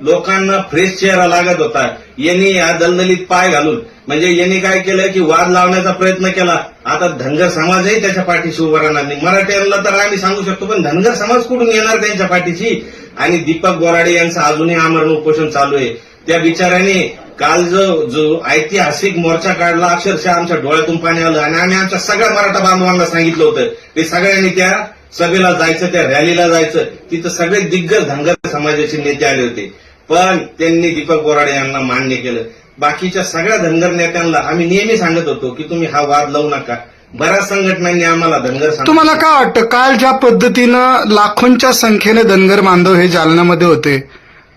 लोकांना फ्रेश चेहरा लागत होता. यांनी या दलदलीत पाय घालून म्हणजे यांनी काय केलं की वाद लावण्याचा प्रयत्न केला. आता धनगर समाजही त्याच्या पाठीशी उभा राहणार नाही. मराठ्यांना तर आम्ही सांगू शकतो पण धनगर समाज कुठून येणार त्यांच्या पाठीशी? आणि दीपक बोराडे यांचं अजूनही आमरण उपोषण चालू आहे. त्या बिचाराने काल जो जो ऐतिहासिक मोर्चा काढला अक्षरशः आमच्या डोळ्यातून पाणी आलं. आणि आम्ही आमच्या सगळ्या मराठा बांधवांना सांगितलं होतं. की सगळ्यांनी त्या सभेला जायचं त्या रॅलीला जायचं. तिथं सगळे दिग्गज धनगर समाजाचे नेते आले होते. पण त्यांनी दीपक बोराडे यांना मान्य केलं. बाकीच्या सगळ्या धनगर नेत्यांना आम्ही नेहमी सांगत होतो की तुम्ही हा वाद लावू नका. बऱ्याच संघटनांनी आम्हाला धनगर तुम्हाला काय वाटतं काल ज्या पद्धतीनं लाखोंच्या संख्येने धनगर बांधव हे जालन्यामध्ये होते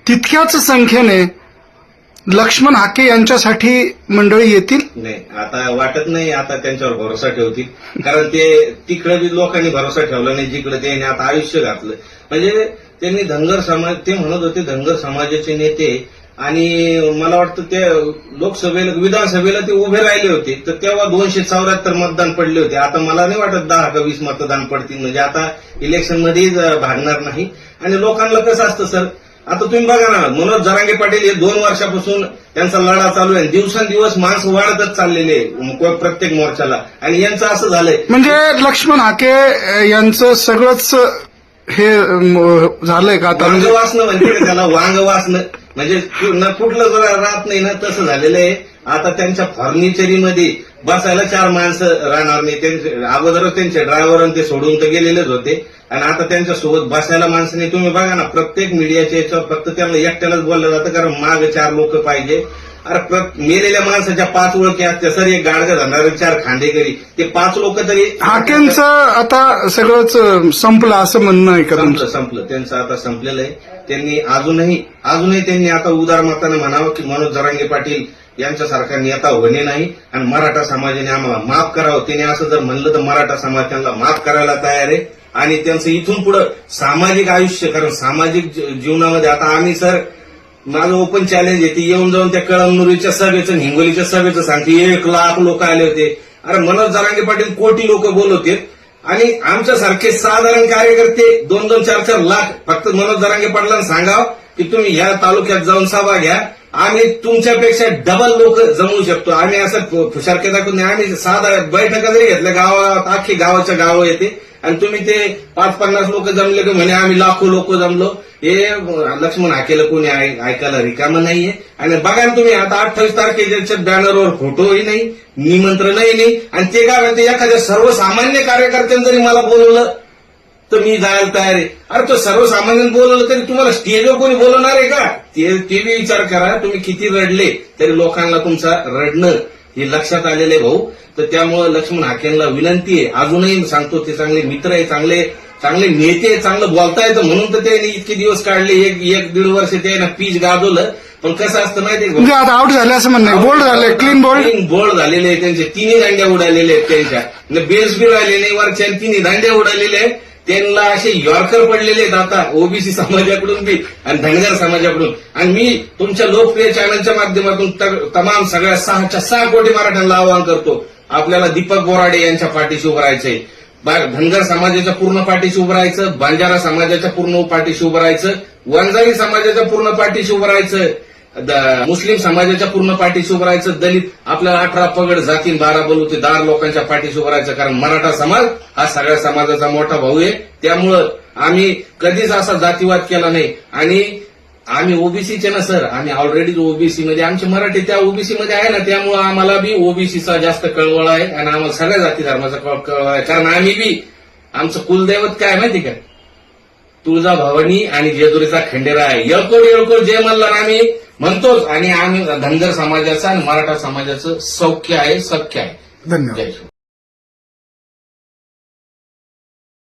तितक्याच संख्येने लक्ष्मण हाके यांच्यासाठी मंडळी येतील? नाही आता वाटत नाही आता त्यांच्यावर भरोसा ठेवतील. कारण ते तिकडे बी लोकांनी भरोसा ठेवला नाही जिकडे त्यांनी आता आयुष्य घातलं. म्हणजे त्यांनी धनगर समाज ते म्हणत होते धनगर समाजाचे नेते. आणि मला वाटतं ते लोकसभेला विधानसभेला ते उभे राहिले होते. तर तेव्हा दोनशे चौऱ्याहत्तर मतदान पडले होते. आता मला नाही वाटत दहा का वीस मतदान पडतील. म्हणजे आता इलेक्शनमध्येच भागणार नाही. आणि लोकांना कसं असतं सर? आता तुम्ही बघा ना मनोज जरांगे पाटील हे दोन वर्षापासून त्यांचा लढा चालू आहे. दिवसेंदिवस माणसं वाढतच चाललेले आहे, प्रत्येक मोर्चाला. आणि यांचं असं झालंय. म्हणजे लक्ष्मण हाके यांचं सगळंच हे झालंय का? आता वांग म्हणजे म्हणते त्याला वांग वासणं. म्हणजे न कुठलं जरा राहत नाही ना तसं झालेलं आहे. आता त्यांच्या फर्निचरीमध्ये बसायला चार माणसं राहणार नाही. त्यांचे अगोदरच त्यांचे ड्रायव्हर ते सोडून तर गेलेलेच होते. आणि आता त्यांच्यासोबत बसायला माणसं नाही. तुम्ही बघा ना प्रत्येक मीडियाच्या याच्यावर फक्त त्यांना एकट्यालाच बोललं जातं कारण माग चार लोक पाहिजे. अरे मेलेल्या माणसाच्या पाच ओळखी असत्या सर एक गाडगं धरणारे चार खांदेकरी ते पाच लोक तरी हाकेंचं आता सगळंच संपलं असं म्हणणं आहे का संपलं संपलं. त्यांचं आता संपलेलं आहे. त्यांनी अजूनही अजूनही त्यांनी आता उदार मतानं म्हणावं की मनोज जरांगे पाटील यांच्यासारखा नेता होणे नाही आणि मराठा समाजाने आम्हाला माफ करावं. त्यांनी असं जर म्हणलं तर मराठा समाज त्यांना माफ करायला तयार आहे. आणि त्यांचं इथून पुढं सामाजिक आयुष्य कारण सामाजिक जीवनामध्ये आता आम्ही सर माझं ओपन चॅलेंज आहे ती येऊन जाऊन त्या कळमनुरीच्या सभेचं हिंगोलीच्या सभेचं सांगते एक लाख लोक आले होते. अरे मनोज जरांगे पाटील कोटी लोक बोलवते आणि आमच्यासारखे साधारण कार्यकर्ते दोन दोन चार चार लाख फक्त मनोज जरांगे पाटलांना सांगाव की तुम्ही या तालुक्यात जाऊन सभा घ्या. आम्ही तुमच्यापेक्षा डबल लोक जमवू शकतो. आम्ही असं फुशारके दाखवून आम्ही साधा बैठका जरी घेतल्या गावात अख्खी गावाच्या गावं येते. आणि तुम्ही ते पाच पन्नास लोक जमले की म्हणे आम्ही लाखो लोक जमलो. हे लक्ष्मण हाकेला कोणी ऐकायला रिकामं नाहीये. आणि बघा ना तुम्ही आता अठ्ठावीस तारखेच्या बॅनरवर फोटोही नाही निमंत्रणही नाही आणि ते काय म्हणते एखाद्या सर्वसामान्य कार्यकर्त्यांनी जरी मला बोलवलं तर मी जायला तयार आहे. अरे तो सर्वसामान्य बोलवलं तरी तुम्हाला स्टेजवर कोणी बोलवणार आहे का? ते बी विचार करा तुम्ही किती रडले तरी लोकांना तुमचा रडणं हे लक्षात आलेलं आहे भाऊ. तर त्यामुळं लक्ष्मण हाकेंना विनंती आहे. अजूनही सांगतो ते चांगले मित्र आहे चांगले चांगले नेते चांगलं बोलता येतं म्हणून तर त्यांनी इतके दिवस काढले. एक एक दीड वर्ष ते ना पीच गाजवलं. पण कसं असतं भाऊ? म्हणजे आता आउट झाले असं म्हणणं बोल्ड झाले क्लीन बोल्ड झालेले आहेत त्यांचे. तिन्ही दांड्या उडालेले आहेत त्यांच्या. बेस बी राहिले नाही वरच्या तिन्ही दांड्या उडालेले आहेत. त्यांना असे यॉर्कर पडलेले आहेत आता. ओबीसी समाजाकडून बी आणि धनगर समाजाकडून. आणि मी तुमच्या लोकप्रिय चॅनलच्या माध्यमातून तर- तमाम सगळ्या सहाच्या सहा कोटी मराठ्यांना आवाहन करतो. आपल्याला दीपक बोराडे यांच्या पाठीशी उभं राहायचंय. धनगर समाजाच्या पूर्ण पाठीशी उभं राहायचं बांजारा समाजाच्या पूर्ण पाठीशी उभं राहायचं वंजारी समाजाच्या पूर्ण पाठीशी उभं राहायचं द- मुस्लिम समाजाच्या पूर्ण पाठीशी उभं राहायचं दलित आपल्याला अठरा पगड जातीन बारा बलुतेदार लोकांच्या पाठीशी उभं राहायचं कारण मराठा समाज हा सगळ्या समाजाचा मोठा भाऊ आहे. त्यामुळं आम्ही कधीच असा जातीवाद केला नाही. आणि आम्ही ओबीसीचे ना सर. आम्ही ऑलरेडी ओबीसी मध्ये आमचे मराठी त्या ओबीसी मध्ये आहे ना त्यामुळं आम्हाला बी ओबीसीचा जास्त कळवळ आहे आणि आम्हाला सगळ्या जाती धर्माचा कळ- कळवळ आहे. कारण आम्ही बी आमचं कुलदैवत काय आहे माहिती का? तुळजा भवानी आणि जेजुरीचा खंडेरा आहे. येळकोट येळकोट जय मल्हार आम्ही म्हणतोच. आणि आम्ही धनगर समाजाचं आणि मराठा समाजाचं सौख्य आहे सख्य आहे. धन्यवाद.